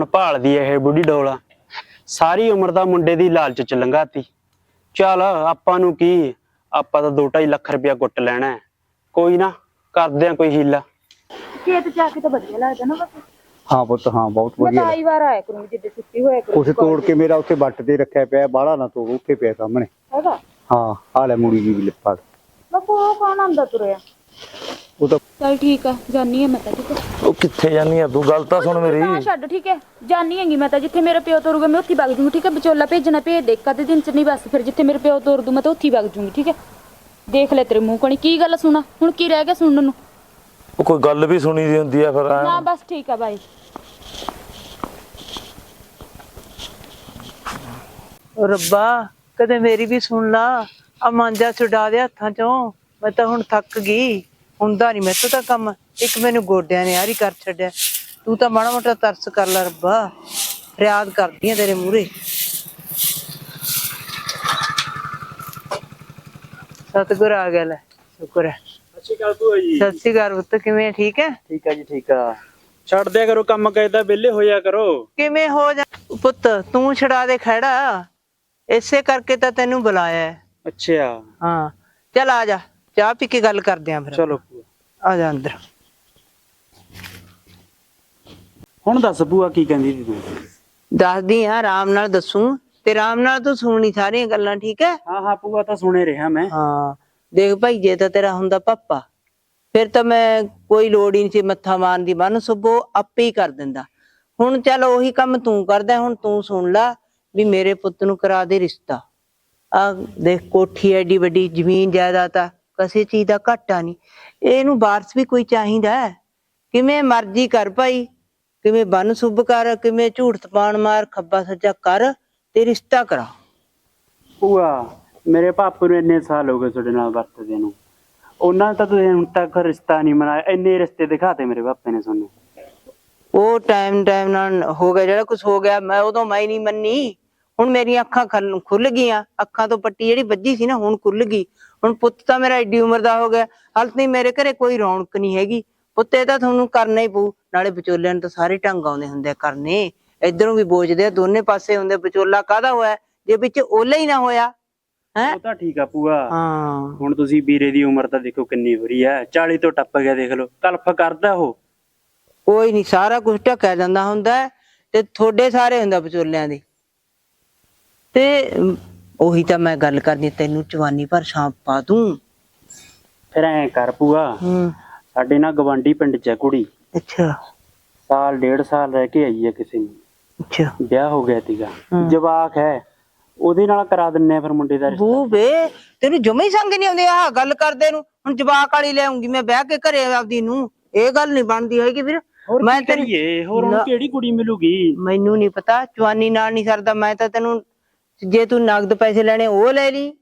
ਹੁਣ ਭਾਲਦੀ ਐ ਇਹ ਬੁੱਢੀ ਡੋਲਾ। ਸਾਰੀ ਉਮਰ ਦਾ ਮੁੰਡੇ ਦੀ ਲਾਲਚ ਚ ਲੰਘਾਤੀ। ਚੱਲ ਆਪਾਂ ਨੂੰ ਕੀ? ਆਪਾਂ ਤਾਂ 2.5 ਲੱਖ ਰੁਪਇਆ ਗੁੱਟ ਲੈਣਾ ਹੈ। ਕੋਈ ਨਾ ਕਰਦੇ ਆ ਕੋਈ ਹੀਲਾ। ਖੇਤ ਜਾ ਕੇ ਤਾਂ ਵਧੀਆ ਲੱਗਦਾ ਨਾ ਬਸ। ਹਾਂ ਪੁੱਤ ਹਾਂ ਬਹੁਤ ਮੈਂ ਵਧੀਆ ਤਾਂ ਆਈ ਵਾਰ ਆਇਆ ਕਰੂੰਗੀ ਜਿੱਦੇ ਛੁੱਟੀ ਹੋਇਆ ਕਰੂ ਉਸੇ ਤੋੜ ਕੇ ਮੇਰਾ ਉੱਥੇ ਵੱਟ ਤੇ ਰੱਖਿਆ ਪਿਆ ਬਾਹਲਾ ਨਾ ਤੋੜ ਉੱਥੇ ਪਿਆ ਸਾਹਮਣੇ। ਹੈਗਾ? ਹਾਂ ਆ ਲੈ ਮੁੜੀ ਜੀ ਵੀ ਲਿਪੜ ਮੈਂ ਕੋ ਕੌਣ ਆਂਦਾ ਤੁਰਿਆ? ਉਹ ਤਾਂ ਚਲ ਠੀਕ ਆ ਜਾਨੀ ਆ ਮੈਂ ਤਾਂ ਠੀਕ ਹੈ ਉਹ ਕਿੱਥੇ ਜਾਨੀ ਆ? ਤੂੰ ਗੱਲ ਤਾਂ ਸੁਣ ਮੇਰੀ। ਨਾ ਛੱਡ ਠੀਕ ਹੈ? ਜਾਨੀ ਹੈਗੀ ਮੈਂ ਤਾਂ ਜਿੱਥੇ ਮੇਰਾ ਪਿਓ ਤੁਰੂਗਾ ਮੈਂ ਉੱਥੇ ਵਗ ਜੂੰਗੀ ਠੀਕ ਹੈ? ਵਿਚੋਲਾ ਭੇਜਣਾ ਭੇਜ ਦੇ ਕਦੇ ਦਿਨ ਚ ਨਹੀਂ ਬਸ ਫਿਰ ਜਿੱਥੇ ਮੇਰੇ ਪਿਓ ਤੁਰ ਦੂ ਮੈਂ ਤਾਂ ਉੱਥੇ ਵਗ ਜੂੰਗੀ ਠੀਕ ਹੈ? ਦੇਖ ਲੈ ਤੇਰੇ ਮੂੰਹ ਕਣੀ ਕੀ ਗੱਲ ਸੁਣਾ? ਹੁਣ ਕੀ ਰਹਿ ਗਿਆ ਸੁਣਨ ਨੂੰ? ਉਹ ਕੋਈ ਗੱਲ ਵੀ ਸੁਣੀ ਦੀ ਹੁੰਦੀ ਆ ਫਿਰ ਐਂ। ਨਾ ਬਸ ਠੀਕ ਆ ਬਾਈ ਓ ਰੱਬਾ ਕਦੇ ਮੇਰੀ ਵੀ ਸੁਣ ਲਾ। ਆ ਮਾਂਜਾ ਛੁਡਾ ਦੇ ਹੱਥਾਂ ਚੋਂ। ਮੈਂ ਤਾਂ ਹੁਣ ਥੱਕ ਗਈ। ਹੁੰਦਾ ਨਹੀਂ ਮੈਥੋਂ ਤਾਂ ਕੰਮ ਇੱਕ ਮੈਨੂੰ ਗੋਡਿਆਂ ਨੇ ਯਾਰੀ ਕਰ ਛੱਡਿਆ। ਤੂੰ ਤਾਂ ਮਾੜਾ ਮੋਟਾ ਤਰਸ ਕਰ ਲੈ ਰੱਬਾ। ਫਰਿਆਦ ਕਰਦੀ ਆ ਤੇਰੇ ਮੂਹਰੇ। ਸਤਿਗੁਰ ਆ ਗਿਆ ਲੈ ਸ਼ੁਕਰ ਹੈ ਅੱਛੀ ਗੱਲ ਤੂੰ ਜੀ। ਸਤਿ ਸ਼੍ਰੀ ਅਕਾਲ ਪੁੱਤ ਕਿਵੇਂ? ਠੀਕ ਹੈ ਠੀਕ ਆ ਜੀ ਠੀਕ ਆ। ਛੱਡ ਦਿਆ ਕਰੋ ਕੰਮ ਕਾਇਦਾ ਵਿਹਲੇ ਹੋਇਆ ਕਰੋ। ਕਿਵੇਂ ਹੋ ਜਾ ਪੁੱਤ ਤੂੰ ਛੜਾ ਦੇ ਖੜਾ। ਇਸੇ ਕਰਕੇ ਤਾਂ ਤੈਨੂੰ ਬੁਲਾਇਆ। ਹੈ ਅੱਛਾ। ਹਾਂ ਚੱਲ ਆ ਜਾ। ਚਾਹ ਪੀ ਕੇ ਗੱਲ ਕਰਦੇ ਆਂ ਫਿਰ। ਚਲੋ। ਆ ਜਾ ਅੰਦਰ। ਹੁਣ ਦੱਸ ਭੂਆ ਕੀ ਕਹਿੰਦੀ ਸੀ ਤੂੰ? ਦੱਸਦੀ ਆ ਆਰਾਮ ਨਾਲ ਦੱਸੂ। ਤੇ ਆਰਾਮ ਨਾਲ ਤੂੰ ਸੁਣਨੀ ਸਾਰੀਆਂ ਗੱਲਾਂ ਠੀਕ ਹੈ? ਹਾਂ ਹਾਂ ਭੂਆ ਤਾਂ ਸੁਣੇ ਰਿਹਾ ਮੈਂ। ਹਾਂ ਦੇਖ ਭਾਈ ਜੇ ਤਾਂ ਤੇਰਾ ਹੁੰਦਾ ਪਾਪਾ ਫਿਰ ਤਾਂ ਮੈਂ ਕੋਈ ਲੋੜ ਹੀ ਨਹੀਂ ਸੀ ਮੱਥਾ ਮਾਰਨ ਦੀ। ਮਨ ਸੁਭੋ ਆਪੇ ਹੀ ਕਰ ਦਿੰਦਾ। ਹੁਣ ਚੱਲ ਉਹੀ ਕੰਮ ਤੂੰ ਕਰਦਾ ਹੁਣ ਤੂੰ ਸੁਣ ਲਾ ਵੀ ਮੇਰੇ ਪੁੱਤ ਨੂੰ ਕਰਾ ਦੇ ਰਿਸ਼ਤਾ। ਆ ਦੇਖ ਕੋਠੀ ਐਡੀ ਵੱਡੀ ਜ਼ਮੀਨ ਜਾਇਦਾਦ ਆ। ਕਿਸੇ ਚੀਜ਼ ਦਾ ਘਾਟਾ ਨਹੀਂ। ਇਹਨੂੰ ਵਾਰਸ ਵੀ ਕੋਈ ਚਾਹੀਦਾ ਹੈ। ਕਿਵੇਂ ਮਰਜ਼ੀ ਕਰ ਭਾਈ। ਕਿਵੇਂ ਬੰਨ ਸੁਭ ਕਰ ਕਿਵੇਂ ਝੂਠ ਤਪਾਣ ਮਾਰ ਖੱਬਾ ਸੱਜਾ ਕਰ ਤੇ ਰਿਸ਼ਤਾ ਕਰਾ। ਭੂਆ ਮੇਰੇ ਪਾਪੂ ਨੂੰ ਇੰਨੇ ਸਾਲ ਹੋ ਗਏ ਤੁਹਾਡੇ ਨਾਲ ਵਰਤਦੇ ਨੂੰ। ਉਹਨਾਂ ਤਾਂ ਤੁਸੀਂ ਹੁਣ ਤੱਕ ਰਿਸ਼ਤਾ ਨਹੀਂ ਮਨਾਇਆ। ਇੰਨੇ ਰਿਸ਼ਤੇ ਦਿਖਾਤੇ ਮੇਰੇ ਪਾਪੇ ਨੇ ਤੁਹਾਨੂੰ। ਉਹ ਟਾਈਮ ਟਾਈਮ ਨਾਲ ਹੋ ਗਿਆ। ਜਿਹੜਾ ਕੁਝ ਹੋ ਗਿਆ ਮੈਂ ਉਦੋਂ ਮੈਂ ਨਹੀਂ ਮੰਨੀ। ਹੁਣ ਮੇਰੀਆਂ ਅੱਖਾਂ ਖਲ- ਖੁੱਲ ਗਈਆਂ। ਅੱਖਾਂ ਤੋਂ ਪੱਟੀ ਜਿਹੜੀ ਵੱਜੀ ਸੀ ਨਾ ਹੁਣ ਖੁੱਲ ਗਈ। ਹੁਣ ਪੁੱਤ ਤਾਂ ਮੇਰਾ ਏਡੀ ਉਮਰ ਦਾ ਹੋ ਗਿਆ ਹਾਲ ਨਹੀਂ ਮੇਰੇ ਘਰੇ ਕੋਈ ਰੌਣਕ ਨਹੀਂ ਹੈਗੀ। ਪੁੱਤ ਇਹ ਤਾਂ ਤੁਹਾਨੂੰ ਕਰਨਾ ਹੀ ਪਊ ਨਾਲੇ ਵਿਚੋਲਿਆਂ ਨੂੰ ਤਾਂ ਸਾਰੇ ਢੰਗ ਆਉਂਦੇ ਹੁੰਦੇ ਆ ਕਰਨੇ। ਇਧਰੋਂ ਵੀ ਬੋਝਦੇ ਆ ਦੋਨੇ ਪਾਸੇ ਹੁੰਦੇ ਵਿਚੋਲਾ ਕਾਹਦਾ ਹੋਇਆ? ਜੇ ਵਿੱਚ ਓਲਾ ਹੀ ਨਾ ਹੋਇਆ ਹੈ? ਉਹ ਤਾਂ ਠੀਕ ਆ ਭੂਆ। ਹਾਂ। ਹੁਣ ਤੁਸੀਂ ਵੀਰੇ ਦੀ ਉਮਰ ਤਾਂ ਦੇਖੋ ਕਿੰਨੀ ਹੋ ਰਹੀ ਹੈ 40 ਤੋਂ ਟੱਪ ਗਿਆ ਦੇਖ ਲਓ ਕਲਫ ਕਰਦਾ ਉਹ। ਕੋਈ ਨਹੀਂ ਸਾਰਾ ਕੁਝ ਢੱਕਿਆ ਜਾਂਦਾ ਹੁੰਦਾ ਤੇ ਤੁਹਾਡੇ ਸਾਰੇ ਹੁੰਦਾ ਵਿਚੋਲਿਆਂ ਦੇ। ਤੇ ਉਹੀ ਤਾਂ ਮੈਂ ਗੱਲ ਕਰਨੀ ਤੈਨੂੰ ਜਵਾਨੀ ਪਰ ਛਾਂਪ ਪਾ ਦੂੰ। ਫਿਰ ਐ ਕਰ ਭੂਆ ਹੂੰ। ਸਾਡੇ ਨਾਲ ਗਵਾਂਢੀ ਪਿੰਡ ਚ ਹੈ ਕੁੜੀ। ਅੱਛਾ। ਸਾਲ ਡੇਢ ਸਾਲ ਰਹਿ ਕੇ ਆਈ ਹੈ ਕਿਸੇ ਨੂੰ। ਅੱਛਾ। ਵਿਆਹ ਹੋ ਗਿਆ ਹਮ। ਜਵਾਕ ਹੈ। ਉਹਦੇ ਨਾਲ ਕਰਾ ਦਿੰਨੇ ਆ ਫਿਰ ਮੁੰਡੇ ਦਾ ਰਿਸ਼ਤਾ। ਬੂ ਬੇ ਤੈਨੂੰ ਜਮੇ ਹੀ ਸੰਗ ਨਹੀਂ ਆਉਂਦੇ ਆਹ ਗੱਲ ਕਰਦੇ ਨੂੰ। ਹੁਣ ਜਵਾਕ ਵਾਲੀ ਲੈ ਆਉਂਗੀ ਮੈਂ ਵਿਆਹ ਕੇ ਘਰੇ ਆਪਦੀ ਨੂੰ। ਇਹ ਗੱਲ ਨਹੀਂ ਬਣਦੀ ਹੈਗੀ ਵੀਰ। ਹੋਰ ਮੈਂ ਕੀ ਕਰੀਏ? ਹੋਰ ਹੁਣ ਕਿਹੜੀ ਕੁੜੀ ਮਿਲੂਗੀ? ਮੈਨੂੰ ਨਹੀਂ ਪਤਾ ਜਵਾਨੀ ਨਾਲ ਨਹੀਂ ਸਰਦਾ। ਮੈਂ ਤਾਂ ਤੈਨੂੰ ਜੇ ਤੂੰ ਨਗਦ ਪੈਸੇ ਲੈਣੇ ਉਹ ਲੈ ਲਈ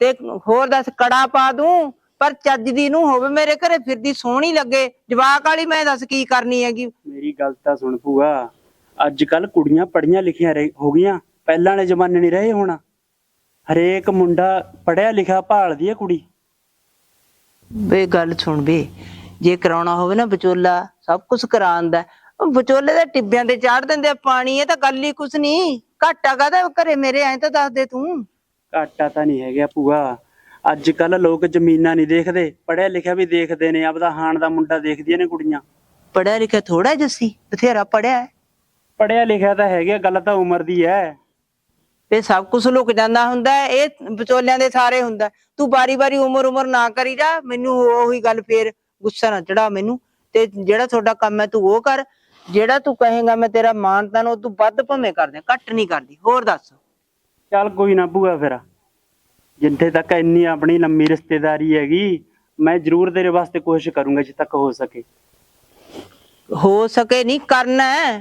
ਤੇ ਹੋਰ ਦੱਸ ਕੜਾ ਪਾ ਦੂੰ ਪਰ ਚੱਜ ਦੀ ਨੂੰ ਹੋਵੇ ਮੇਰੇ ਘਰੇ ਫਿਰਦੀ ਸੋਹਣੀ ਲੱਗੇ। ਜਵਾਕ ਵਾਲੀ ਮੈਂ ਦੱਸ ਕੀ ਕਰਨੀ ਹੈਗੀ? ਮੇਰੀ ਗੱਲ ਤਾਂ ਸੁਣ ਭੂਆ ਅੱਜ ਕੱਲ ਕੁੜੀਆਂ ਪੜੀਆਂ ਲਿਖੀਆਂ ਰਹਿ- ਹੋ ਗਈਆਂ ਪਹਿਲਾਂ ਵਾਲੇ ਜ਼ਮਾਨੇ ਨਹੀਂ ਰਹੇ ਹੁਣ। ਹਰੇਕ ਮੁੰਡਾ ਪੜਿਆ ਲਿਖਿਆ ਭਾਲਦੀ ਹੈ ਕੁੜੀ। ਵੇ ਗੱਲ ਸੁਣ ਵੇ ਜੇ ਕਰਾਉਣਾ ਹੋਵੇ ਨਾ ਵਿਚੋਲਾ ਸਭ ਕੁਝ ਕਰਾਉਂਦਾ ਵਿਚੋਲੇ ਦੇ ਟਿੱਬਿਆਂ ਤੇ ਚਾੜ ਦਿੰਦੇ ਆ ਪਾਣੀ ਇਹ ਤਾਂ ਗੱਲ ਹੀ ਕੁਛ ਨਹੀਂ। ਘਾਟਾ ਕਾਹਦਾ ਘਰੇ ਮੇਰੇ ਐਂ ਤਾਂ ਦੱਸ ਦੇ ਤੂੰ। ਘਾਟਾ ਤਾਂ ਨਹੀਂ ਹੈਗਾ ਭੂਆ। ਅੱਜ ਕੱਲ ਲੋਕ ਜ਼ਮੀਨਾਂ ਨਹੀਂ ਦੇਖਦੇ। ਪੜਿਆ ਲਿਖਿਆ ਵੀ ਦੇਖਦੇ ਨੇ ਆਪਦਾ ਹਾਣ ਦਾ ਮੁੰਡਾ ਦੇਖਦੀਆਂ ਨੇ ਕੁੜੀਆਂ। ਪੜਿਆ ਲਿਖਿਆ ਥੋੜਾ ਜੱਸੀ ਬਥੇਰਾ ਪੜਿਆ ਹੈ। ਪੜਿਆ ਲਿਖਿਆ ਤਾਂ ਹੈਗਾ ਗੱਲ ਤਾਂ ਉਮਰ ਦੀ ਹੈ। ਤੇ ਸਭ ਕੁਝ ਲੁਕ ਜਾਂਦਾ ਹੁੰਦਾ ਹੈ, ਇਹ ਵਿਚੋਲਿਆਂ ਦੇ ਸਾਰੇ ਹੁੰਦਾ ਹੈ। ਤੂੰ ਬਾਰੀ-ਬਾਰੀ ਉਮਰ ਉਮਰ ਨਾ ਕਰੀ ਜਾ ਮੈਨੂੰ ਉਹੀ ਗੱਲ ਫੇਰ ਗੁੱਸਾ ਨਾ ਚੜਾ ਮੈਨੂੰ। ਤੇ ਜਿਹੜਾ ਤੁਹਾਡਾ ਕੰਮ ਹੈ ਤੂੰ ਉਹ ਕਰ। ਜਿਹੜਾ ਤੂੰ ਕਹੇਗਾ ਮੈਂ ਤੇਰਾ ਮਾਨਤਾਨ ਉਹ ਤੂੰ ਵੱਧ ਭਵੇਂ ਕਰਦੇ ਘੱਟ ਨਹੀਂ ਕਰਦੀ ਹੋਰ ਦੱਸ। ਚੱਲ ਕੋਈ ਨਾ ਭੂਆ ਫਿਰ। ਜਿੱਥੇ ਤੱਕ ਇੰਨੀ ਆਪਣੀ ਲੰਮੀ ਰਿਸ਼ਤੇਦਾਰੀ ਹੈਗੀ ਮੈਂ ਜ਼ਰੂਰ ਤੇਰੇ ਵਾਸਤੇ ਕੋਸ਼ਿਸ਼ ਕਰੂੰਗਾ ਜਿੱਥੇ ਤੱਕ ਹੋ ਸਕੇ। ਹੋ ਸਕੇ ਨਹੀਂ ਕਰਨਾ ਹੈ।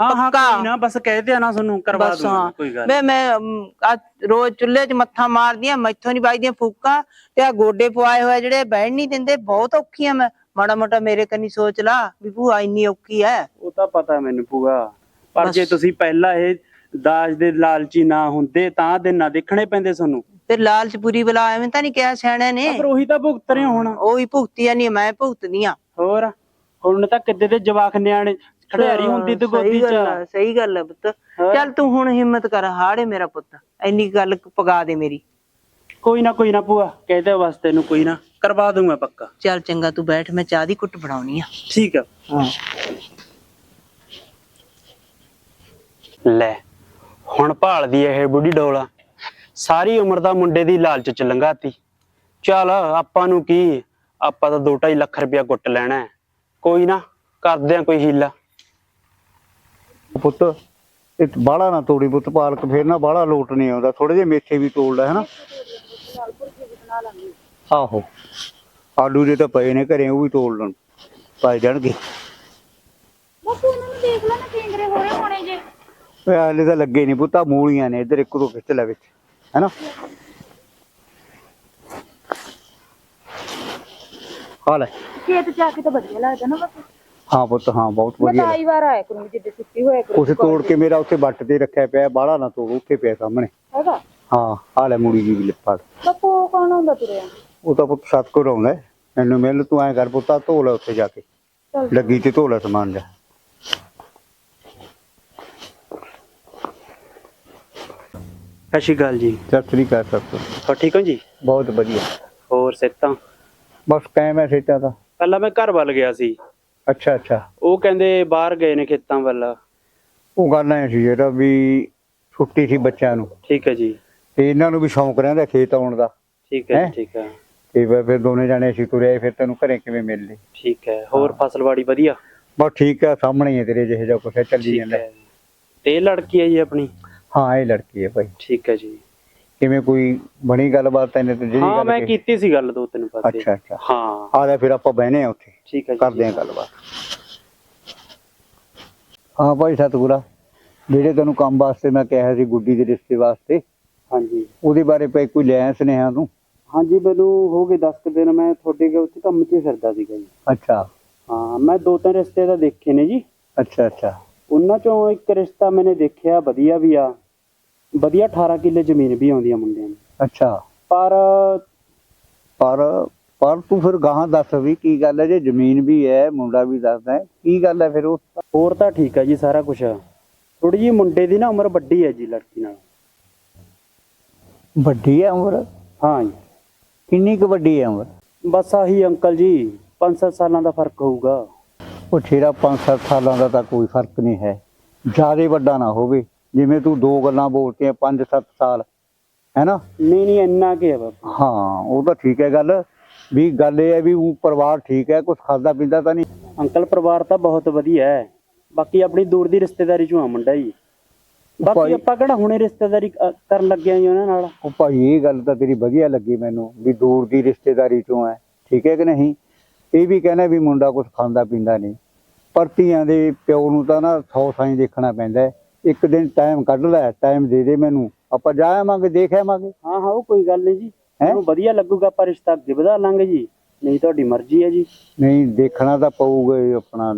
ਹਾਂ ਹਾਂ ਪੱਕਾ। ਕੋਈ ਨਾ ਬਸ ਕਹਿ ਦਿਆ ਨਾ ਤੁਹਾਨੂੰ ਕਰਵਾ ਬਸ ਦੂੰਗਾ ਹਾਂ। ਕੋਈ ਗੱਲ ਮੈਂ ਮੈਂ ਅਮ, ਆਹ ਰੋਜ਼ ਚੁੱਲ੍ਹੇ 'ਚ ਮੱਥਾ ਮਾਰਦੀਆਂ ਮੈਥੋਂ ਨਹੀਂ ਵੱਜਦੀਆਂ ਫੂਕਾਂ ਤੇ ਆ ਗੋਡੇ ਪਵਾਏ ਹੋਏ ਜਿਹੜੇ ਬਹਿਣ ਨਹੀਂ ਦਿੰਦੇ ਬਹੁਤ ਔਖੀਆਂ ਮੈਂ। ਮਾੜਾ ਮੋਟਾ ਮੇਰੇ ਕੰਨੀ ਸੋਚ ਲਾ ਵੀ ਭੂਆ ਇੰਨੀ ਔਖੀ ਹੈ ਉਹ ਤਾਂ ਪਤਾ ਮੈਨੂੰ ਭੂਆ ਪਰ। ਜੇ ਤੁਸੀਂ ਪਹਿਲਾਂ ਇਹ ਦਾਜ ਦੇ ਲਾਲਚੀ ਨਾ ਹੁੰਦੇ ਤਾਂ ਦਿਨ ਨਾ ਦੇਖਣੇ ਪੈਂਦੇ ਤੁਹਾਨੂੰ। ਫਿਰ ਲਾਲਚ ਪੂਰੀ ਬਲਾ ਐਵੇਂ ਤਾਂ ਨਹੀਂ ਕਿਹਾ ਸਿਆਣਿਆਂ ਨੇ? ਪਰ ਉਹੀ ਤਾਂ ਭੁਗਤ ਰਹੇ ਹੁਣ। ਉਹੀ ਭੁਗਤੀ ਨਹੀਂ ਮੈਂ ਭੁਗਤਦੀ ਆ। ਹੋਰ ਹੁਣ ਤਾਂ ਕਿੱਦੇ ਦੇ ਜਵਾਕ ਨਿਆਣੇ ਖੜਿਆਰੀ ਹੁੰਦੀ ਤੇ ਗੋਦੀ ਚ। ਸਹੀ ਗੱਲ ਹੈ ਪੁੱਤ। ਚੱਲ ਤੂੰ ਹੁਣ ਹਿੰਮਤ ਕਰ ਹਾੜੇ ਮੇਰਾ ਪੁੱਤ। ਇੰਨੀ ਗੱਲ ਪਗਾ ਦੇ ਮੇਰੀ। ਕੋਈ ਨਾ ਕੋਈ ਨਾ ਭੂਆ ਕਹਿੰਦੇ ਬਸ ਤੈਨੂੰ ਕੋਈ ਨਾ। ਕਰਵਾ ਦੂੰਗਾ ਪੱਕਾ। ਚੱਲ ਚੰਗਾ ਤੂੰ ਬੈਠ ਮੈਂ ਚਾਹ ਦੀ ਕੁੱਟ ਬਣਾਉਣੀ ਆ। ਠੀਕ ਆ। ਹਾਂ। ਲੈ ਹੁਣ ਭਾਲਦੀ ਇਹ ਬੁੱਢੀ ਡੋਲਾ। ਸਾਰੀ ਉਮਰ ਦਾ ਮੁੰਡੇ ਦੀ ਲਾਲਚ ਚ ਲੰਘਾਤੀ। ਚੱਲ ਆਪਾਂ ਨੂੰ ਕੀ? ਆਪਾਂ ਤਾਂ 2.5 ਲੱਖ ਰੁਪਇਆ ਗੁੱਟ ਲੈਣਾ ਹੈ। ਕੋਈ ਨਾ ਕਰਦੇ ਆ ਕੋਈ ਹੀਲਾ। ਪੁੱਤ ਇਹ ਬਾਹਲਾ ਨਾ ਤੋੜੀ ਪੁੱਤ ਪਾਲਕ ਫੇਰ ਨਾ ਬਾਹਲਾ ਲੋਟ ਨਹੀਂ ਆਉਂਦਾ। ਥੋੜੇ ਜਿਹੇ ਮੇਥੇ ਵੀ ਤੋੜ ਲੈ ਹਨਾ ਆਹੋ। ਆਲੂ ਦੇ ਤਾਂ ਪਏ ਨੇ ਘਰੇ ਉਹ ਵੀ ਤੋੜ ਲੈਣ। ਪਾਈ ਜਾਣਗੇ। ਬਸ ਉਹਨਾਂ ਨੂੰ ਦੇਖ ਲੈ ਨਾ ਕੇਂਦਰੇ ਹੋ ਰਹੇ ਹੋਣੇ ਜੇ। ਓਏ ਹਾਲੇ ਤਾਂ ਲੱਗੇ ਨਹੀਂ ਪੁੱਤਾ ਮੂਲੀਆਂ ਨੇ ਇੱਧਰ ਇੱਕ ਦੋ ਖਿੱਚ ਲੈ ਵਿੱਚ। ਹੈਨਾ? ਆ ਲੈ। ਖੇਤ ਜਾ ਕੇ ਤਾਂ ਵਧੀਆ ਲੱਗਦਾ ਨਾ ਬਸ ਹਾਂ ਪੁੱਤ ਹਾਂ ਬਹੁਤ ਮੈਂ ਵਧੀਆ ਤਾਂ ਆਈ ਵਾਰ ਆਇਆ ਕਰੂੰਗੀ ਜਿੱਦੇ ਛੁੱਟੀ ਹੋਇਆ ਕਰੂ ਉਸੇ ਤੋੜ ਕੇ ਮੇਰਾ ਉੱਥੇ ਵੱਟ ਤੇ ਰੱਖਿਆ ਪਿਆ ਬਾਹਲਾ ਨਾ ਤੋੜ ਉੱਥੇ ਪਿਆ ਸਾਹਮਣੇ। ਹੈਗਾ? ਹਾਂ ਆ ਲੈ ਮੂਲੀ ਜੀ ਵੀ ਲਿਪਾ ਬੱਕੋ ਕੌਣ ਹੁੰਦਾ ਤੁਰਿਆ? ਉਹ ਤਾਂ ਪੁੱਤ ਸਤਕੁਰ ਆਉਂਦਾ ਹੈ। ਮੈਨੂੰ ਮਿਲ ਤੂੰ ਐਂ ਕਰ ਪੁੱਤਾ ਧੋ ਲੈ ਉੱਥੇ ਜਾ ਕੇ। ਚੱਲ। ਲੱਗੀ ਤੇ ਧੋ ਲੈ ਸਮਾਨ ਜਾ। ਸਤਿ ਸ਼੍ਰੀ ਅਕਾਲ ਜੀ। ਸਤਿ ਸ੍ਰੀ ਅਕਾਲ ਸਤਿ ਹੋ ਠੀਕ ਹੋ ਜੀ? ਬਹੁਤ ਵਧੀਆ। ਹੋਰ ਸਿੱਤਾਂ ਬਸ ਕਾਇਮ ਹੈ ਸੇਟਾ ਦਾ ਪਹਿਲਾਂ ਮੈਂ ਘਰ ਵੱਲ ਗਿਆ ਸੀ। ਅੱਛਾ ਅੱਛਾ। ਉਹ ਕਹਿੰਦੇ ਬਾਹਰ ਗਏ ਨੇ ਖੇਤਾਂ ਵੱਲ। ਉਹ ਗੱਲ ਐ ਸੀ ਜਿਹੜਾ ਵੀ ਛੁੱਟੀ ਸੀ ਬੱਚਿਆਂ ਨੂੰ। ਠੀਕ ਹੈ ਜੀ। ਤੇ ਇਹਨਾਂ ਨੂੰ ਵੀ ਸ਼ੌਂਕ ਰਹਿੰਦਾ ਖੇਤ ਆਉਣ ਦਾ। ਠੀਕ ਹੈ ਹੈਂ? ਜੀ ਠੀਕ ਹੈ। ਤੇ ਫਿਰ ਫਿਰ ਦੋਨੇ ਜਾਣੇ ਅਸੀਂ ਤੁਰੇ ਫਿਰ ਤੈਨੂੰ ਘਰੇ ਕਿਵੇਂ ਮਿਲ ਲਈ ਠੀਕ ਹੈ ਹੋਰ ਫਸਲਵਾੜੀ ਵਧੀਆ? ਬਸ ਠੀਕ ਆ ਸਾਹਮਣੇ ਹੀ ਹੈ ਤੇਰੇ ਜਿਹੇ ਜਿਹਾ ਕੁਛ ਹੈ, ਚੱਲੀ ਠੀਕ ਜਾਂਦਾ। ਹੈ ਤੇ ਇਹ ਲੜਕੀ ਹੈ ਜੀ ਆਪਣੀ? ਹਾਂ ਇਹ ਲੜਕੀ ਹੈ ਭਾਈ। ਠੀਕ ਹੈ ਜੀ। ਕਿਵੇਂ ਕੋਈ ਬਣੀ ਗੱਲਬਾਤ ਤੈਨੇ ਤੇ ਜਿਹੜੀ ਹਾਂ ਮੈਂ ਕਹੀ? ਕੀਤੀ ਸੀ ਗੱਲ ਦੋ ਤਿੰਨ ਪਾਸੇ ਅੱਛਾ ਅੱਛਾ। ਹਾਂ। ਆ ਲੈ ਫਿਰ ਆਪਾਂ ਬਹਿਨੇ ਆ ਉੱਥੇ। ਠੀਕ ਹੈ ਜੀ। ਕਰਦੇ ਆ ਗੱਲਬਾਤ। ਹਾਂ ਭਾਈ ਸਤਿਗੁਰਾ ਜਿਹੜੇ ਤੈਨੂੰ ਕੰਮ ਵਾਸਤੇ ਮੈਂ ਕਿਹਾ ਸੀ ਗੁੱਡੀ ਦੇ ਰਿਸ਼ਤੇ ਵਾਸਤੇ ਹਾਂਜੀ। ਉਹਦੇ ਬਾਰੇ ਪਈ ਕੋਈ ਲੈ ਸੁਨੇਹਾ ਤੂੰ? ਹਾਂਜੀ ਮੈਨੂੰ ਹੋ ਗਏ 10 ਦਿਨ ਮੈਂ ਤੁਹਾਡੇ ਕੋਲ ਉੱਥੇ ਕੰਮ 'ਚ ਹੀ ਫਿਰਦਾ ਸੀਗਾ ਜੀ। ਅੱਛਾ। ਹਾਂ ਮੈਂ ਦੋ ਤਿੰਨ ਰਿਸ਼ਤੇ ਤਾਂ ਦੇਖੇ ਨੇ ਜੀ। ਅੱਛਾ ਅੱਛਾ। ਉਹਨਾਂ ਚੋਂ ਇੱਕ ਰਿਸ਼ਤਾ ਮੈਨੇ ਦੇਖਿਆ ਵਧੀਆ ਵੀ ਆ। ਵਧੀਆ 18 ਕਿੱਲੇ ਜ਼ਮੀਨ ਵੀ ਆਉਂਦੀ ਆ ਮੁੰਡਿਆਂ ਨੂੰ ਅੱਛਾ। ਪਰ ਪਰ ਪਰ ਤੂੰ ਫਿਰ ਗਾਹਾਂ ਦੱਸ ਵੀ ਕੀ ਗੱਲ ਹੈ ਜੇ ਜ਼ਮੀਨ ਵੀ ਹੈ ਮੁੰਡਾ ਵੀ ਦੱਸਦਾ ਹੈ ਕੀ ਗੱਲ ਹੈ ਫਿਰ ਉਹ? ਹੋਰ ਤਾਂ ਠੀਕ ਹੈ ਜੀ ਸਾਰਾ ਕੁਝ ਥੋੜੀ ਜੀ ਮੁੰਡੇ ਦੀ ਨਾ ਉਮਰ ਵੱਡੀ ਹੈ ਜੀ ਲੜਕੀ ਨਾਲ। ਵੱਡੀ ਹੈ ਉਮਰ? ਹਾਂ ਜੀ। ਕਿੰਨੀ ਕੁ ਵੱਡੀ ਹੈ ਉਮਰ? ਬਸ ਆਹੀ ਅੰਕਲ ਜੀ 5-7 ਸਾਲਾਂ ਦਾ ਫ਼ਰਕ ਹੋਊਗਾ। ਉਹ ਛੇੜਾ 5-7 ਸਾਲਾਂ ਦਾ ਤਾਂ ਕੋਈ ਫ਼ਰਕ ਨਹੀਂ ਹੈ। ਜ਼ਿਆਦਾ ਵੱਡਾ ਨਾ ਹੋਵੇ। ਜਿਵੇਂ ਤੂੰ ਦੋ ਗੱਲਾਂ ਬੋਲਤੀਆਂ 5-7 ਸਾਲ ਹੈ ਨਾ? ਨਹੀਂ ਨਹੀਂ ਇੰਨਾ ਕੀ ਹੈ ਬਾਬਾ? ਹਾਂ ਉਹ ਤਾਂ ਠੀਕ ਹੈ ਗੱਲ। ਵੀ ਗੱਲ ਇਹ ਹੈ ਵੀ ਉਹ ਪਰਿਵਾਰ ਠੀਕ ਹੈ ਕੁਝ ਖਾਦਾ ਪੀਂਦਾ ਤਾਂ ਨਹੀਂ। ਅੰਕਲ ਪਰਿਵਾਰ ਤਾਂ ਬਹੁਤ ਵਧੀਆ ਹੈ। ਬਾਕੀ ਆਪਣੀ ਦੂਰ ਦੀ ਰਿਸ਼ਤੇਦਾਰੀ ਚੋਂ ਆ ਮੁੰਡਾ ਜੀ। ਬਾਕੀ ਭਾਈ- ਆਪਾਂ ਕਿਹੜਾ ਹੁਣੇ ਰਿਸ਼ਤੇਦਾਰੀ ਕਰਨ ਲੱਗੇ ਆ ਜੀ ਉਹਨਾਂ ਨਾਲ? ਉਹ ਭਾਈ ਇਹ ਗੱਲ ਤਾਂ ਤੇਰੀ ਵਧੀਆ ਲੱਗੀ ਮੈਨੂੰ ਵੀ ਦੂਰ ਦੀ ਰਿਸ਼ਤੇਦਾਰੀ ਚੋਂ ਹੈ ਠੀਕ ਹੈ ਕਿ ਨਹੀਂ? ਇਹ ਵੀ ਕਹਿੰਦਾ ਵੀ ਮੁੰਡਾ ਕੁਝ ਖਾਂਦਾ ਪੀਂਦਾ ਨਹੀਂ। ਪਰ ਧੀਆਂ ਦੇ ਪਿਓ ਨੂੰ ਤਾਂ ਨਾ ਸੌ ਸਾਈ ਦੇਖਣਾ ਪੈਂਦਾ ਹੈ। ਇੱਕ ਦਿਨ ਟਾਈਮ ਕੱਢ ਲੈ ਟਾਈਮ ਦੇ ਦੇ ਮੈਨੂੰ। ਆਪਾਂ ਜਾ ਆਵਾਂਗੇ ਦੇਖ ਆਵਾਂਗੇ। ਹਾਂ ਹਾਂ ਉਹ ਕੋਈ ਗੱਲ ਨਹੀਂ ਜੀ। ਹੈਂ? ਵਧੀਆ ਲੱਗੂਗਾ ਆਪਾਂ ਰਿਸ਼ਤਾ ਅੱਗੇ ਵਧਾ ਲਾਂਗੇ ਜੀ। ਨਹੀਂ ਤੁਹਾਡੀ ਮਰਜ਼ੀ ਹੈ ਜੀ। ਨਹੀਂ ਦੇਖਣਾ ਤਾਂ ਪਊਗਾ ਹੀ ਆਪਣਾ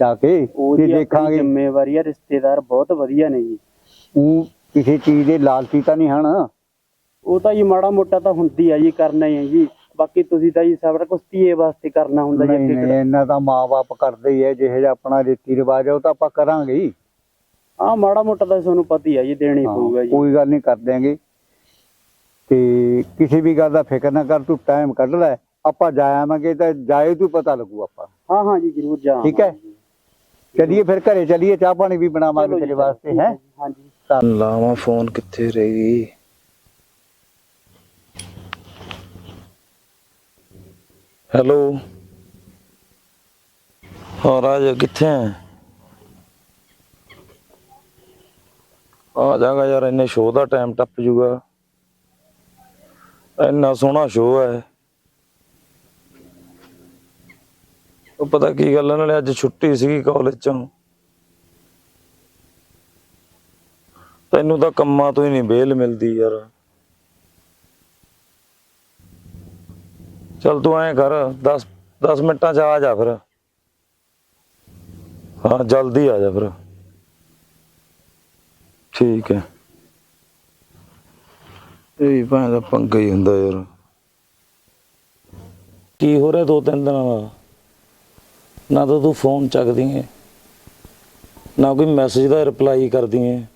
ਜਾ ਕੇ। ਜੇ ਆਪਣੀ ਦੇਖਾਂਗੇ। ਜ਼ਿੰਮੇਵਾਰੀ ਹੈ ਰਿਸ਼ਤੇਦਾਰ ਬਹੁਤ ਵਧੀਆ ਨੇ ਜੀ। ਉਹ ਕਿਸੇ ਚੀਜ਼ ਦੇ ਲਾਲਚੀ ਤਾਂ ਨਹੀਂ ਹਨ। ਉਹ ਤਾਂ ਜੀ ਮਾੜਾ ਮੋਟਾ ਤਾਂ ਹੁੰਦੀ ਆ ਜੀ ਕਰਨਾ ਹੀ ਹੈ ਜੀ। ਬਾਕੀ ਤੁਸੀਂ ਤਾਂ ਜੀ ਸਭ ਕੁਝ ਧੀਏ ਵਾਸਤੇ ਕਰਨਾ ਹੁੰਦਾ ਜੀ ਨਹੀਂ ਨਹੀਂ ਇਹਨਾਂ ਦਾ ਮਾਪੇ ਕਰਦੇ ਹੀ ਹੈ ਜਿਹੇ ਜਿਹਾ ਆਪਣਾ ਰੀਤੀ ਰਿਵਾਜ ਹੈ ਉਹ ਤਾਂ ਆਪਾਂ ਕਰਾਂਗੇ ਹੀ। ਹਾਂ ਮਾੜਾ ਮੋਟਾ ਤਾਂ ਤੁਹਾਨੂੰ ਪਤਾ ਹੀ ਆ ਜੀ ਦੇਣੀ ਹਾਂ, ਪਊਗਾ ਜੀ। ਕੋਈ ਗੱਲ ਨਹੀਂ ਕਰ ਦਿਆਂਗੇ। ਤੇ ਕਿਸੇ ਵੀ ਗੱਲ ਦਾ ਫਿਕਰ ਨਾ ਕਰ ਤੂੰ ਟਾਈਮ ਕੱਢ ਲੈ। ਆਪਾਂ ਜਾ ਆਵਾਂਗੇ ਤਾਂ ਜਾਏ ਤੂੰ ਪਤਾ ਲੱਗੂ ਆਪਾਂ। ਹਾਂ ਹਾਂ ਜੀ ਜ਼ਰੂਰ ਜਾ ਠੀਕ ਹੈ। ਚਲਿਏ ਫਿਰ ਘਰੇ ਚਲਿਏ ਚਾਹ ਪਾਣੀ ਵੀ ਬਣਾਵਾਂਗੇ ਤੇਰੇ ਵਾਸਤੇ ਹੈ? ਹਾਂਜੀ। ਲਾਵਾਂ ਫੋਨ ਕਿੱਥੇ ਰਹਿ? ਗਈ ਹੈਲੋ? ਹਾਂ, ਰਾਜ ਕਿੱਥੇ ਹੈ ਆ ਜਾਗਾ ਯਾਰ, ਇੰਨੇ ਸ਼ੋਅ ਦਾ ਟਾਈਮ ਟੱਪ ਜੂਗਾ। ਇੰਨਾ ਸੋਹਣਾ ਸ਼ੋਅ ਹੈ ਉਹ ਪਤਾ ਕੀ ਗੱਲ ਹੈ ਨਾਲੇ ਅੱਜ ਛੁੱਟੀ ਸੀਗੀ ਕਾਲਜ ਚੋਂ। ਤੈਨੂੰ ਤਾਂ ਕੰਮਾਂ ਤੋਂ ਹੀ ਨਹੀਂ ਵੇਲ ਮਿਲਦੀ ਯਾਰ। ਚਲ ਤੂੰ ਐਂ ਕਰ 10 10 ਮਿੰਟਾਂ ਚ ਆ ਜਾ ਫਿਰ। ਹਾਂ, ਜਲਦੀ ਆ ਜਾ ਫਿਰ। ਠੀਕ ਹੈ। ਇਹ ਭਾਂ ਦਾ ਪੰਗਾ ਹੀ ਹੁੰਦਾ ਯਾਰ। ਕੀ ਹੋ ਰਿਹਾ ਦੋ ਤਿੰਨ ਦਿਨਾਂ ਦਾ ਨਾ ਤਾਂ ਤੂੰ ਫੋਨ ਚੱਕਦੀ ਹੈ ਨਾ ਕੋਈ ਮੈਸੇਜ ਦਾ ਰਿਪਲਾਈ ਕਰਦੀ ਹੈ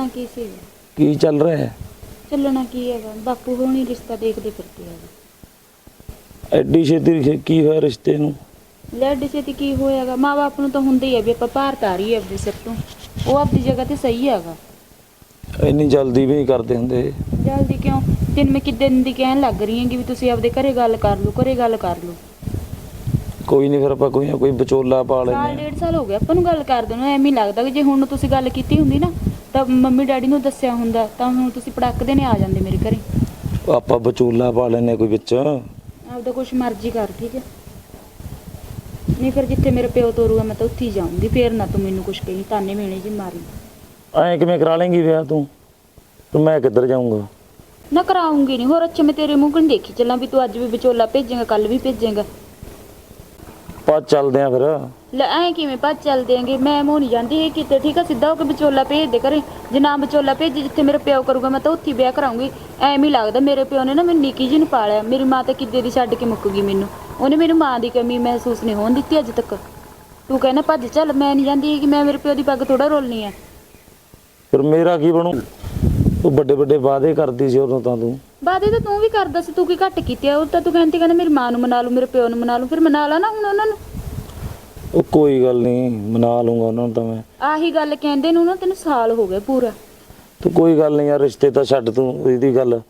ਹੋਣਾ ਕੀ ਸੀ? ਕੀ ਚੱਲ ਰਿਹਾ ਹੈ? ਚੱਲਣਾ ਕੀ ਹੈਗਾ? ਬਾਪੂ ਹੋਣੀ ਰਿਸ਼ਤਾ ਦੇਖਦੇ ਫਿਰਦੇ ਹੈਗੇ ਐਡੀ ਛੇਤੀ ਕੀ ਹੋਇਆ ਰਿਸ਼ਤੇ ਨੂੰ? ਲੈਡ ਛੇਤੀ ਕੀ ਹੋਏਗਾ ਮਾਂ-ਬਾਪ ਨੂੰ ਤਾਂ ਹੁੰਦਾ ਹੀ ਹੈ ਵੀ ਆਪਾਂ ਭਾਰ ਤਾਰੀ ਆਪਣੇ ਸਿਰ ਤੋਂ। ਉਹ ਆਪਣੀ ਜਗ੍ਹਾ ਤੇ ਸਹੀ ਹੈਗਾ। ਇੰਨੀ ਜਲਦੀ ਵੀ ਨਹੀਂ ਕਰਦੇ ਹੁੰਦੇ। ਜਲਦੀ ਕਿਉਂ? ਦਿਨ ਮੈਂ ਕਿਦਾਂ ਦੀ ਕਹਿਣ ਲੱਗ ਰਹੀ ਹਾਂ ਕਿ ਵੀ ਤੁਸੀਂ ਆਪਦੇ ਘਰੇ ਗੱਲ ਕਰ ਲਓ ਘਰੇ ਗੱਲ ਕਰ ਲਓ। ਕੋਈ ਨਹੀਂ ਫਿਰ ਆਪਾਂ ਕੋਈ ਨਾ ਕੋਈ ਵਿਚੋਲਾ ਪਾ ਸਾਲ ਲੈਨੇ ਡੇਢ ਸਾਲ ਹੋ ਗਿਆ ਆਪਾਂ ਨੂੰ ਗੱਲ ਕਰਦੇ ਨੂੰ। ਐਵੇਂ ਹੀ ਲੱਗਦਾ ਕਿ ਜੇ ਹੁਣ ਤੁਸੀਂ ਗੱਲ ਕੀਤੀ ਹੁੰਦੀ ਨਾ ਤਾਂ ਮੰਮੀ ਡੈਡੀ ਨੂੰ ਦੱਸਿਆ ਹੁੰਦਾ ਤਾਂ ਹੁਣ ਤੁਸੀਂ ਪੜਾਕਦੇ ਨੇ ਆ ਜਾਂਦੇ ਮੇਰੇ ਘਰੇ। ਆਪਾਂ ਵਿਚੋਲਾ ਪਾ ਲੈਨੇ ਕੋਈ ਵਿੱਚ। ਆਪਦਾ ਕੁਛ ਮਰਜ਼ੀ ਕਰ ਠੀਕ ਹੈ? ਨਹੀਂ ਫਿਰ ਜਿੱਥੇ ਮੇਰੇ ਪਿਓ ਤੋਰੂਗਾ ਮੈਂ ਤਾਂ ਉੱਥੇ ਹੀ ਜਾਊਂਗੀ ਫੇਰ ਨਾ ਤੂੰ ਮੈਨੂੰ ਕੁਛ ਕਹੀ ਤਾਨੇ ਮੇਣੇ ਜੀ ਮਾਰੀ। ਐਂ ਕਿਵੇਂ ਕਰਾ ਲੇਂਗੀ ਵਿਆਹ ਤੂੰ? ਤੇ ਮੈਂ ਕਿੱਧਰ ਜਾਊਂਗਾ? ਨਾ ਕਰਾਉਂਗੀ ਨਹੀਂ ਹੋਰ ਅੱਛਾ ਮੈਂ ਤੇਰੇ ਮੂੰਹ ਕਣ ਦੇਖੀ ਚੱਲਾਂ ਵੀ ਤੂੰ ਅੱਜ ਵੀ ਵਿਚੋਲਾ ਭੇਜੇਗਾ ਕੱਲ ਵੀ ਭੇਜੇਗਾ। ਪਾ ਚੱਲਦੇ ਆ ਫਿਰ। ਲੈ ਐ ਕਿਵੇਂ ਭੱਜ ਚੱਲਦੇ ਆਂਗੇ? ਮੈਂ ਮੂੰਹ ਨਹੀਂ ਜਾਂਦੀ ਇਹ ਕਿਤੇ ਠੀਕ ਆ? ਸਿੱਧਾ ਹੋ ਕੇ ਵਿਚੋਲਾ ਭੇਜ ਦੇ ਕਰੇ ਜੇ ਨਾ ਵਿਚੋਲਾ ਭੇਜੇ ਜਿੱਥੇ ਮੇਰੇ ਪਿਓ ਕਰੂਗਾ ਮੈਂ ਤਾਂ ਉੱਥੇ ਵਿਆਹ ਕਰਾਉਂਗੀ। ਐਵੇਂ ਹੀ ਲੱਗਦਾ ਮੇਰੇ ਪਿਓ ਨੇ ਨਾ ਮੈਨੂੰ ਨਿੱਕੀ ਜੀ ਨੂੰ ਪਾਲਿਆ। ਮੇਰੀ ਮਾਂ ਤਾਂ ਕਿੱਦੇ ਦੀ ਛੱਡ ਕੇ ਮੁੱਕ ਗਈ ਮੈਨੂੰ। ਉਹਨੇ ਮੈਨੂੰ ਮਾਂ ਦੀ ਕਮੀ ਮਹਿਸੂਸ ਨਹੀਂ ਹੋਣ ਦਿੱਤੀ ਅੱਜ ਤੱਕ। ਤੂੰ ਕਹਿੰਦਾ ਭੱਜ ਚੱਲ। ਮੈਂ ਨਹੀਂ ਜਾਂਦੀ ਕਿ ਮੈਂ ਮੇਰੇ ਪਿਓ ਦੀ ਪੱਗ ਥੋੜਾ ਰੋਲਣੀ ਆ। ਫਿਰ ਮੇਰਾ ਕੀ ਬਣੂ? ਤੂੰ ਵੱਡੇ ਵੱਡੇ ਵਾਅਦੇ ਕਰਦੀ ਸੀ ਉਦੋਂ ਤਾਂ ਤੂੰ। ਵਾਦੇ ਤਾਂ ਤੂੰ ਵੀ ਕਰਦਾ ਸੀ। ਤੂੰ ਕੀ ਘੱਟ ਕੀਤੀ ਉਹ ਤਾਂ ਤੂੰ ਕਹਿੰਦੀ ਕਹਿੰਦਾ ਮੇਰੀ ਮਾਂ ਨੂੰ ਮਨਾ ਲੂ ਮੇਰੇ ਪਿਓ ਨੂੰ ਮਨਾ ਲੂ ਫਿਰ ਮਨਾ ਲਾ ਨਾ ਹੁਣ ਉਹਨਾਂ ਨੂੰ। ਉਹ ਕੋਈ ਗੱਲ ਨਹੀਂ ਮਨਾ ਲੂੰਗਾ ਉਹਨਾਂ ਨੂੰ ਤਾਂ ਮੈਂ। ਆਹੀ ਗੱਲ ਕਹਿੰਦੇ ਨੂੰ ਨਾ ਤੈਨੂੰ ਸਾਲ ਹੋ ਗਿਆ ਪੂਰਾ। ਤੂੰ ਕੋਈ ਗੱਲ ਨਹੀਂ ਯਾਰ ਰਿਸ਼ਤੇ ਤਾਂ ਛੱਡ ਤੂੰ ਇਹਦੀ ਗੱਲ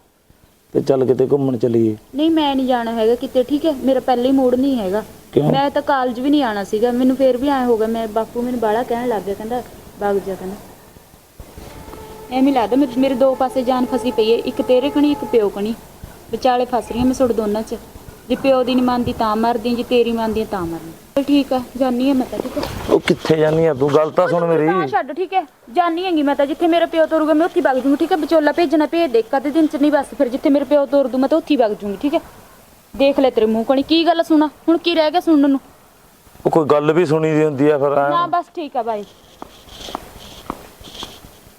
ਤੇ ਚੱਲ ਕਿਤੇ ਘੁੰਮਣ ਚੱਲੀਏ। ਨਹੀਂ ਮੈਂ ਨਹੀਂ ਜਾਣਾ ਹੈਗਾ ਕਿਤੇ ਠੀਕ ਹੈ? ਮੇਰਾ ਪਹਿਲੇ ਹੀ ਮੂਡ ਨਹੀਂ ਹੈਗਾ। ਕਿਉਂ? ਮੈਂ ਤਾਂ ਕਾਲਜ ਵੀ ਨਹੀਂ ਆਣਾ ਸੀਗਾ। ਮੈਨੂੰ ਫੇਰ ਵੀ ਐ ਹੋ ਗਿਆ ਮੈਂ ਬਾਪੂ ਮੈਨੂੰ ਬਾਲਾ ਕਹਿਣ ਲੱਗ ਗਿਆ ਕਹਿੰਦਾ ਵਗ ਜਾ ਕਹਿੰਦਾ। ਐਵੇਂ ਲੱਗਦਾ ਮੇਰੇ ਮੇਰੇ ਦੋ ਪਾਸੇ ਜਾਨ ਫਸੀ ਪਈ ਹੈ ਇੱਕ ਤੇਰੇ ਕਣੀ ਇੱਕ ਪਿਓ ਕਣੀ। ਵਿਚਾਲੇ ਫਸ ਰਹੀ ਹਾਂ ਮੈਂ ਤੁਹਾਡੇ ਦੋਨਾਂ 'ਚ। ਜੇ ਪਿਓ ਦੀ ਨਹੀਂ ਮੰਨਦੀ ਤਾਂ ਮਰਦੀ ਜੇ ਤੇਰੀ ਮੰਨਦੀ ਤਾਂ ਮਰਦੀ। ਚਲ ਠੀਕ ਆ ਜਾਨੀ ਆ ਮੈਂ ਤਾਂ ਠੀਕ ਉਹ ਕਿੱਥੇ ਜਾਨੀ ਆ? ਤੂੰ ਗੱਲ ਤਾਂ ਸੁਣ ਮੇਰੀ। ਤਾਂ ਛੱਡ ਠੀਕ ਹੈ ਜਾਨੀ ਹੈਗੀ ਮੈਂ ਤਾਂ ਜਿੱਥੇ ਮੇਰੇ ਪਿਓ ਤੋਰੂਗਾ ਮੈਂ ਉੱਥੇ ਵਗ ਜੂੰਗੀ ਠੀਕ ਹੈ ਵਿਚੋਲਾ ਭੇਜਣਾ ਭੇਜ ਦੇ ਕਦੇ ਦਿਨ ਚ ਨਹੀਂ ਬਸ ਫਿਰ ਜਿੱਥੇ ਮੇਰੇ ਪਿਓ ਤੋਰ ਦੂ ਮੈਂ ਤਾਂ ਉੱਥੇ ਵਗ ਜੂੰਗੀ ਠੀਕ ਹੈ ਦੇਖ ਲੈ ਤੇਰੇ ਮੂੰਹ ਕਣੀ ਕੀ ਗੱਲ ਸੁਣਾ? ਹੁਣ ਕੀ ਰਹਿ ਗਿਆ ਸੁਣਨ ਨੂੰ? ਉਹ ਕੋਈ ਗੱਲ ਵੀ ਸੁਣੀ ਦੀ ਹੁੰਦੀ ਆ ਫਿਰ ਐਂ। ਨਾ ਬਸ ਠੀਕ ਆ ਬਾਈ